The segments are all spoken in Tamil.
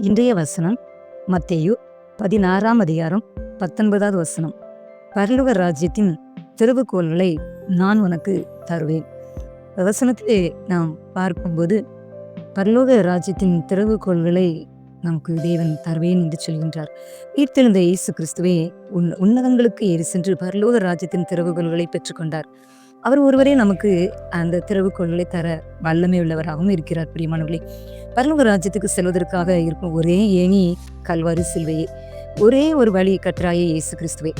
இன்றைய வசனம் மத்தேயு பதினாறாம் அதிகாரம் பத்தொன்பதாவது வசனம். பரலோக ராஜ்யத்தின் திருவுகோள்களை நான் உனக்கு தருவேன். வசனத்திலே நாம் பார்க்கும்போது பரலோக ராஜ்யத்தின் திறவுகோள்களை நமக்கு தேவன் தருவேன் என்று சொல்கின்றார். உயிர்த்தெழுந்த இயேசு கிறிஸ்துவே உன் உன்னதங்களுக்கு ஏறி சென்று பரலோக ராஜ்யத்தின் திறவுகோள்களை பெற்றுக்கொண்டார். அவர் ஒருவரே நமக்கு அந்த திறவுகோல்களை தர வல்லமை உள்ளவராகவும் இருக்கிறார் பிரியமானவர்களே. பரலோக ராஜ்யத்துக்கு செல்வதற்காக இருக்கும் ஒரே ஏணி கல்வாரி சில்வையே. ஒரே ஒரு வழி கற்றாயே இயேசு கிறிஸ்துவே.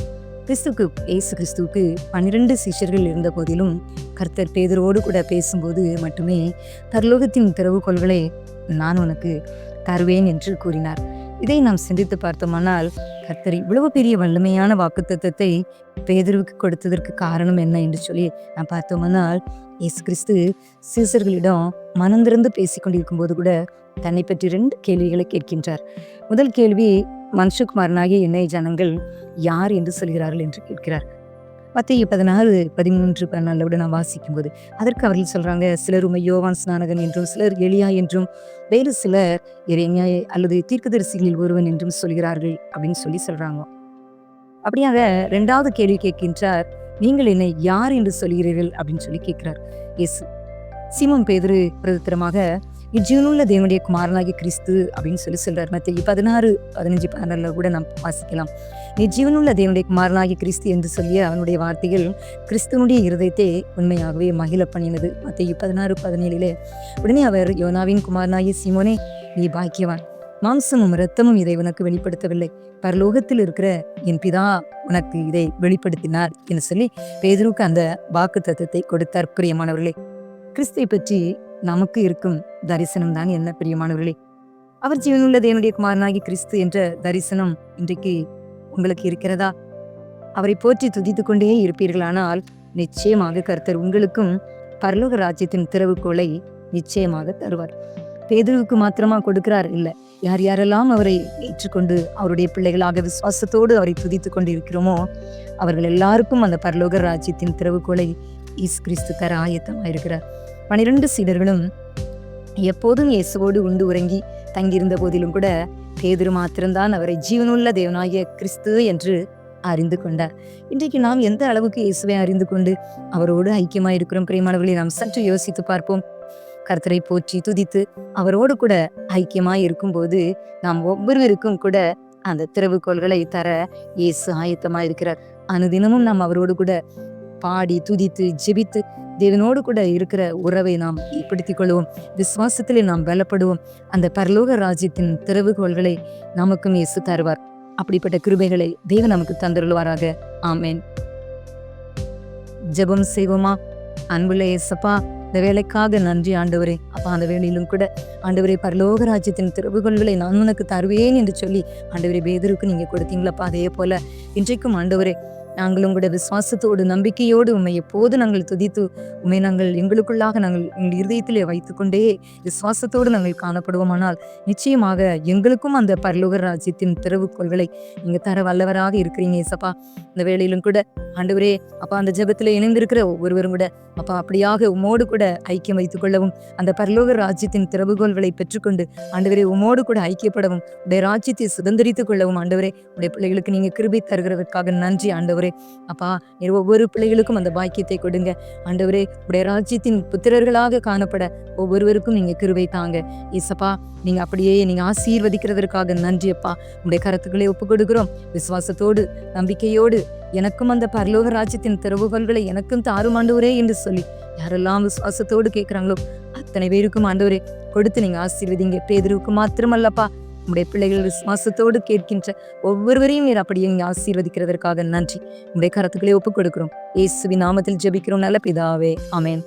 கிறிஸ்துக்கு இயேசு கிறிஸ்துவுக்கு பன்னிரண்டு சிஷ்யர்கள் இருந்த போதிலும் கர்த்தர் பேதரோடு கூட பேசும்போது மட்டுமே பரலோகத்தின் திறவுகோள்களை நான் உனக்கு தருவேன் என்று கூறினார். இதை நாம் சிந்தித்து பார்த்தோமானால் கர்த்தர் இவ்வளவு பெரிய வல்லமையான வாக்குத்தத்தத்தை பேதருவுக்கு கொடுத்ததற்கு காரணம் என்ன என்று சொல்லி நான் பார்த்தோமானால் இயேசு கிறிஸ்து சீசர்களிடம் மனந்திறந்து பேசிக் கொண்டிருக்கும் போது கூட தன்னை பற்றி ரெண்டு கேள்விகளை கேட்கின்றார். முதல் கேள்வி மனுஷகுமாரனாகிய என்னை ஜனங்கள் யார் என்று சொல்கிறார்கள் என்று கேட்கிறார். பத்து பதினாறு பதிமூன்று பதினாலோட நான் வாசிக்கும் போது அதற்கு அவர்கள் சொல்றாங்க சிலர் உமை யோவான் ஸ்நானகன் என்றும் சிலர் எளியா என்றும் வேறு சிலர் இறைஞா அல்லது தீர்க்கதரிசிகளில் ஒருவன் என்றும் சொல்கிறார்கள் அப்படின்னு சொல்லி சொல்றாங்க. அப்படியாக ரெண்டாவது கேள்வி கேட்கின்றார் நீங்கள் என்னை யார் என்று சொல்கிறீர்கள்? அப்படின்னு சொல்லி கேட்கிறார். இயேசு. சிமம் பேதரு பிரதித்திரமாக இஜீவனுள்ள தேவனுடைய குமாரனாகி கிறிஸ்து அப்படின்னு சொல்லி சொல்கிறார் மத்திய பதினாறு பதினஞ்சு பதினாறுல கூட நாம் வாசிக்கலாம். நீ ஜீவனுள்ள தேவனுடைய குமாரனாகி கிறிஸ்து என்று சொல்லிய அவனுடைய வார்த்தைகள் கிறிஸ்துவனுடைய இருதயத்தை உண்மையாகவே மகிழ பண்ணினது. மத்திய பதினாறு பதினேழிலே உடனே அவர் யோனாவின் குமாரனாகி சிமோனே நீ பாக்கியவான். மாம்சமும் இரத்தமும் இதை உனக்கு வெளிப்படுத்தவில்லை. பரலோகத்தில் இருக்கிற என் பிதா உனக்கு இதை வெளிப்படுத்தினார் என்று சொல்லி பேதருக்கு அந்த வாக்கு தத்துவத்தை கொடுத்தார். பிரியமானவர்களே கிறிஸ்துவை பற்றி நமக்கு இருக்கும் தரிசனம் தான் என்ன பிரியமானவர்களே? அவர் ஜீவனுள்ள தேவனுடைய குமாரனாகி கிறிஸ்து என்ற தரிசனம் இன்றைக்கு உங்களுக்கு இருக்கிறதா? அவரை போற்றி துதித்துக் கொண்டே இருப்பீர்களானால் நிச்சயமாக கர்த்தர் உங்களுக்கும் பரலோக ராஜ்யத்தின் திறவுகோலை நிச்சயமாக தருவார். பேதுருவுக்கு மாத்திரமா கொடுக்கிறார்? இல்ல. யார் யாரெல்லாம் அவரை ஏற்றுக்கொண்டு அவருடைய பிள்ளைகளாக விசுவாசத்தோடு அவரை துதித்துக் கொண்டு இருக்கிறோமோ அவர்கள் எல்லாருக்கும் அந்த பரலோக ராஜ்யத்தின் திறவுகோலை ஈஸ் கிறிஸ்து தர ஆயத்தமாக இருக்கிறார் பனிரெண்டு சீடர்களும் எப்போதும் இயேசுவோடு உண்டு உறங்கி தங்கியிருந்த போதிலும் கூட பேதுரு மாத்திரம்தான் அவரை ஜீவனுள்ள தேவனாகிய கிறிஸ்து என்று அறிந்து கொண்டார். இன்றைக்கு நாம் எந்த அளவுக்கு இயேசுவை அறிந்து கொண்டு அவரோடு ஐக்கியமாக இருக்கிறோம் பிரியமானவர்களை நாம் சற்று யோசித்து பார்ப்போம். கர்த்தரை போற்றி துதித்து அவரோடு கூட ஐக்கியமாய் இருக்கும்போது நாம் ஒவ்வொருவருக்கும் கூட அந்த திறவுகோள்களை தர இயேசு ஆயத்தமாக இருக்கிறார் அனுதினமும் நாம் அவரோடு கூட பாடி துதித்து ஜெபித்து தேவனோடு கூட இருக்கிற உறவை நாம் ஏற்படுத்திக் கொள்வோம் விசுவாசத்திலே நாம் பலப்படுவோம். அந்த பரலோக ராஜ்யத்தின் திறவுகோள்களை நமக்கும் இயேசு தருவார். அப்படிப்பட்ட கிருபைகளை தேவன் நமக்கு தந்துருவாராக ஆமேன். ஜெபம் செய்வோமா? அன்புள்ள இயேசப்பா இந்த வேலைக்காக நன்றி ஆண்டவரே. அப்பா அந்த வேலையிலும் கூட ஆண்டவரே பரலோக ராஜ்யத்தின் திறவுகோள்களை நான் உனக்கு தருவேன் என்று சொல்லி ஆண்டவரே பேதருக்கு நீங்க கொடுத்தீங்களப்பா. அதே போல இன்றைக்கும் ஆண்டவரே நாங்களும் கூட விசுவாசத்தோடு நம்பிக்கையோடு உண்மை எப்போது நாங்கள் துதித்து உண்மை நாங்கள் எங்களுக்குள்ளாக நாங்கள் எங்கள் இருதயத்திலே வைத்துக்கொண்டே விசுவாசத்தோடு நாங்கள் காணப்படுவோமானால் நிச்சயமாக எங்களுக்கும் அந்த பரலோக ராஜ்யத்தின் திறவுகோள்களை நீங்கள் தர வல்லவராக இருக்கிறீங்க ஏசப்பா. இந்த வேளையிலும் கூட ஆண்டவரே அப்பா அந்த ஜெபத்தில் இணைந்திருக்கிற ஒவ்வொருவரும் கூட அப்பா அப்படியாக உமோடு கூட ஐக்கியம் வைத்துக் கொள்ளவும் அந்த பரலோக ராஜ்யத்தின் திறவுகோள்களை பெற்றுக்கொண்டு ஆண்டவரே உமோடு கூட ஐக்கியப்படவும் உடைய ராஜ்யத்தை சுதந்திரித்துக் கொள்ளவும் ஆண்டவரே உடைய பிள்ளைகளுக்கு நீங்கள் கிருபி தருகிறதற்காக நன்றி ஆண்டவரே. அப்பா ஒவ்வொரு பிள்ளைகளுக்கும் அந்த பாக்கியத்தை கொடுங்க. ஆண்டவரே உடைய ராஜ்யத்தின் புத்திரர்களாக காணப்பட ஒவ்வொருவருக்கும் நீங்க கிருவை தாங்க. இசப்பா நீங்க அப்படியே நீங்க ஆசீர்வதிக்கிறதற்காக நன்றி அப்பா. உடைய கருத்துக்களை ஒப்பு கொடுக்கிறோம் விசுவாசத்தோடு நம்பிக்கையோடு எனக்கும் அந்த பரலோக ராஜ்யத்தின் திறவுகோள்களை எனக்கும் தாரும் ஆண்டவரே என்று சொல்லி யாரெல்லாம் விசுவாசத்தோடு கேட்குறாங்களோ அத்தனை பேருக்கும் ஆண்டவரே கொடுத்து நீங்க ஆசீர்வதிங்க. பேதருக்கு மாத்திரமல்லப்பா. உடைய பிள்ளைகள் விசுவாசத்தோடு கேட்கின்ற ஒவ்வொருவரையும் நீர் அப்படியே நீங்க ஆசீர்வதிக்கிறதற்காக நன்றி. உடைய கருத்துக்களை ஒப்புக் கொடுக்கிறோம் இயேசுவின் நாமத்தில் ஜெபிக்கிறோம். நல்ல பிதாவே. அமேன்